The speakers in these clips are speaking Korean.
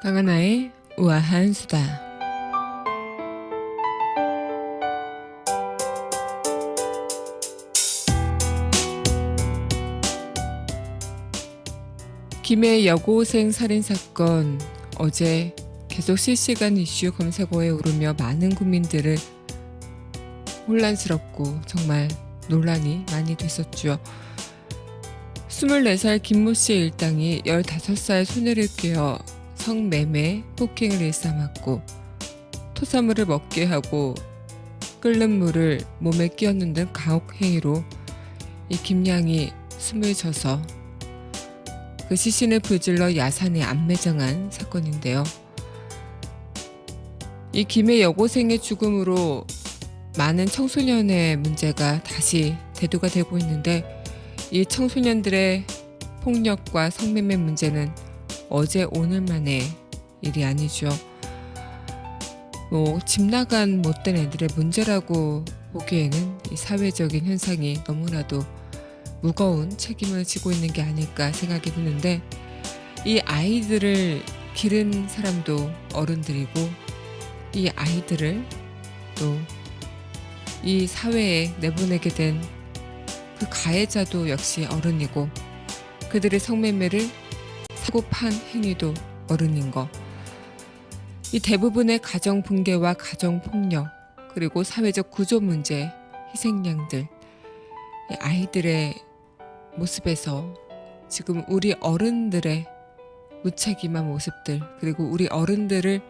강하나의 우아한 수다. 김해 여고생 살인 사건 어제 계속 실시간 이슈 검색어에 오르며 많은 국민들을 혼란스럽고 정말 논란이 많이 됐었죠. 24살 김모 씨의 일당이 15살 소녀를 깨어 성매매, 폭행을 일삼았고 토사물을 먹게 하고 끓는 물을 몸에 끼얹는 등 가혹 행위로 이 김양이 숨을 져서 그 시신을 불질러 야산에 안매장한 사건인데요. 이 김해 여고생의 죽음으로 많은 청소년의 문제가 다시 대두가 되고 있는데 이 청소년들의 폭력과 성매매 문제는 어제 오늘만의 일이 아니죠. 뭐 집 나간 못된 애들의 문제라고 보기에는 이 사회적인 현상이 너무나도 무거운 책임을 지고 있는 게 아닐까 생각이 드는데 이 아이들을 기른 사람도 어른들이고 이 아이들을 또 이 사회에 내보내게 된 그 가해자도 역시 어른이고 그들의 성매매를 판 행위도 어른인 거. 이 대부분의 가정 붕괴와 가정 폭력 그리고 사회적 구조 문제 희생양들 이 아이들의 모습에서 지금 우리 어른들의 무책임한 모습들 그리고 우리 어른들을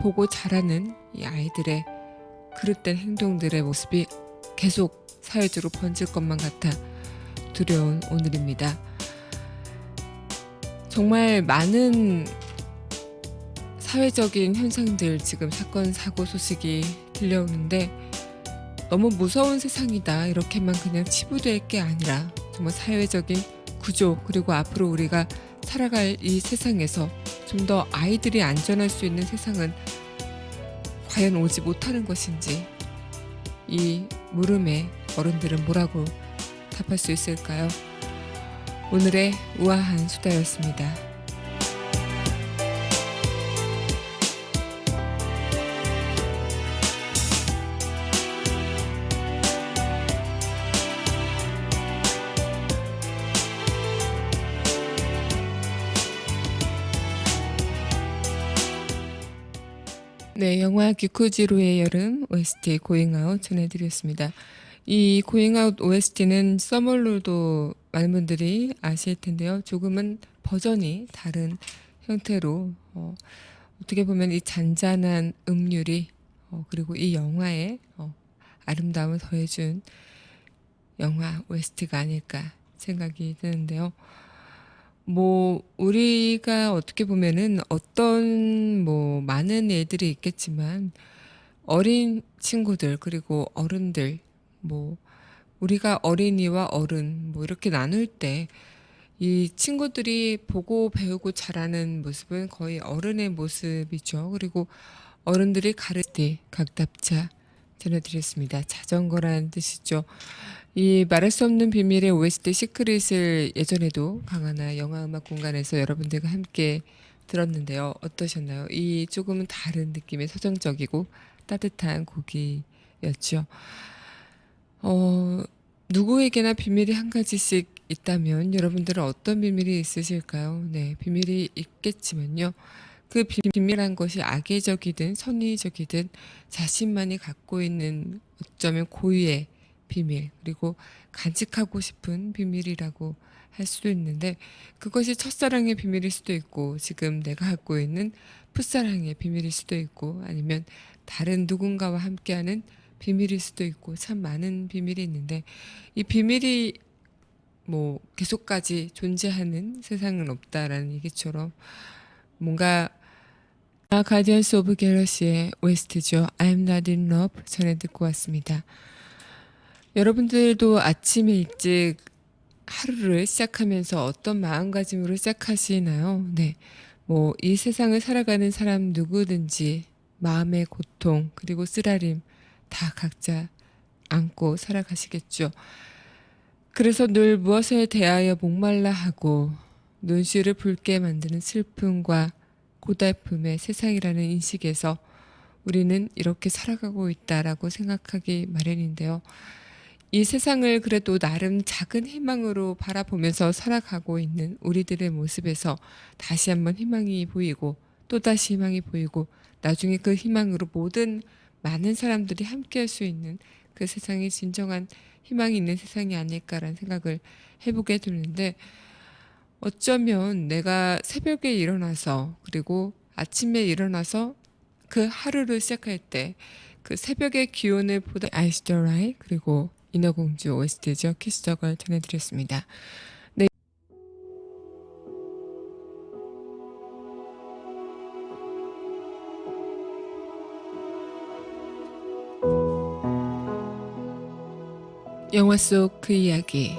보고 자라는 이 아이들의 그릇된 행동들의 모습이 계속 사회적으로 번질 것만 같아 두려운 오늘입니다. 정말 많은 사회적인 현상들 지금 사건 사고 소식이 들려오는데 너무 무서운 세상이다 이렇게만 그냥 치부될 게 아니라 정말 사회적인 구조 그리고 앞으로 우리가 살아갈 이 세상에서 좀 더 아이들이 안전할 수 있는 세상은 과연 오지 못하는 것인지 이 물음에 어른들은 뭐라고 답할 수 있을까요? 오늘의 우아한 수다였습니다. 네, 영화 기쿠지로의 여름 OST 고잉아웃 전해드렸습니다. 이 고잉아웃 OST는 서멀로도 많은 분들이 아실 텐데요. 조금은 버전이 다른 형태로 어, 어떻게 보면 이 잔잔한 음률이 어, 그리고 이 영화의 어, 아름다움을 더해준 영화 OST가 아닐까 생각이 드는데요. 뭐 우리가 어떻게 보면은 어떤 뭐 많은 일들이 있겠지만 어린 친구들 그리고 어른들 뭐 우리가 어린이와 어른 뭐 이렇게 나눌 때 이 친구들이 보고 배우고 자라는 모습은 거의 어른의 모습이죠. 그리고 어른들이 가르칠 때 각답차 전해드렸습니다. 자전거라는 뜻이죠. 이 말할 수 없는 비밀의 OST 시크릿을 예전에도 강하나 영화음악 공간에서 여러분들과 함께 들었는데요. 어떠셨나요? 이 조금은 다른 느낌의 서정적이고 따뜻한 곡이었죠. 어, 누구에게나 비밀이 한 가지씩 있다면 여러분들은 어떤 비밀이 있으실까요? 네, 비밀이 있겠지만요. 그 비- 비밀한 것이 악의적이든 선의적이든 자신만이 갖고 있는 어쩌면 고유의 비밀 그리고 간직하고 싶은 비밀이라고 할 수도 있는데 그것이 첫사랑의 비밀일 수도 있고 지금 내가 갖고 있는 풋사랑의 비밀일 수도 있고 아니면 다른 누군가와 함께하는 비밀일 수도 있고 참 많은 비밀이 있는데 이 비밀이 뭐 계속까지 존재하는 세상은 없다라는 얘기처럼 뭔가 가디언스 오브 갤러시의 OST죠. I'm not in love 전에 듣고 왔습니다. 여러분들도 아침 일찍 하루를 시작하면서 어떤 마음가짐으로 시작하시나요? 네. 뭐, 이 세상을 살아가는 사람 누구든지 마음의 고통, 그리고 쓰라림 다 각자 안고 살아가시겠죠. 그래서 늘 무엇에 대하여 목말라 하고 눈시를 붉게 만드는 슬픔과 고달픔의 세상이라는 인식에서 우리는 이렇게 살아가고 있다라고 생각하기 마련인데요. 이 세상을 그래도 나름 작은 희망으로 바라보면서 살아가고 있는 우리들의 모습에서 다시 한번 희망이 보이고 또다시 희망이 보이고 나중에 그 희망으로 모든 많은 사람들이 함께 할 수 있는 그 세상이 진정한 희망이 있는 세상이 아닐까라는 생각을 해보게 되는데 어쩌면 내가 새벽에 일어나서 그리고 아침에 일어나서 그 하루를 시작할 때 그 새벽의 기온을 보다 아이스더라이 그리고 인어공주 OST죠 키스덕을 전해드렸습니다. 영화 속 그 이야기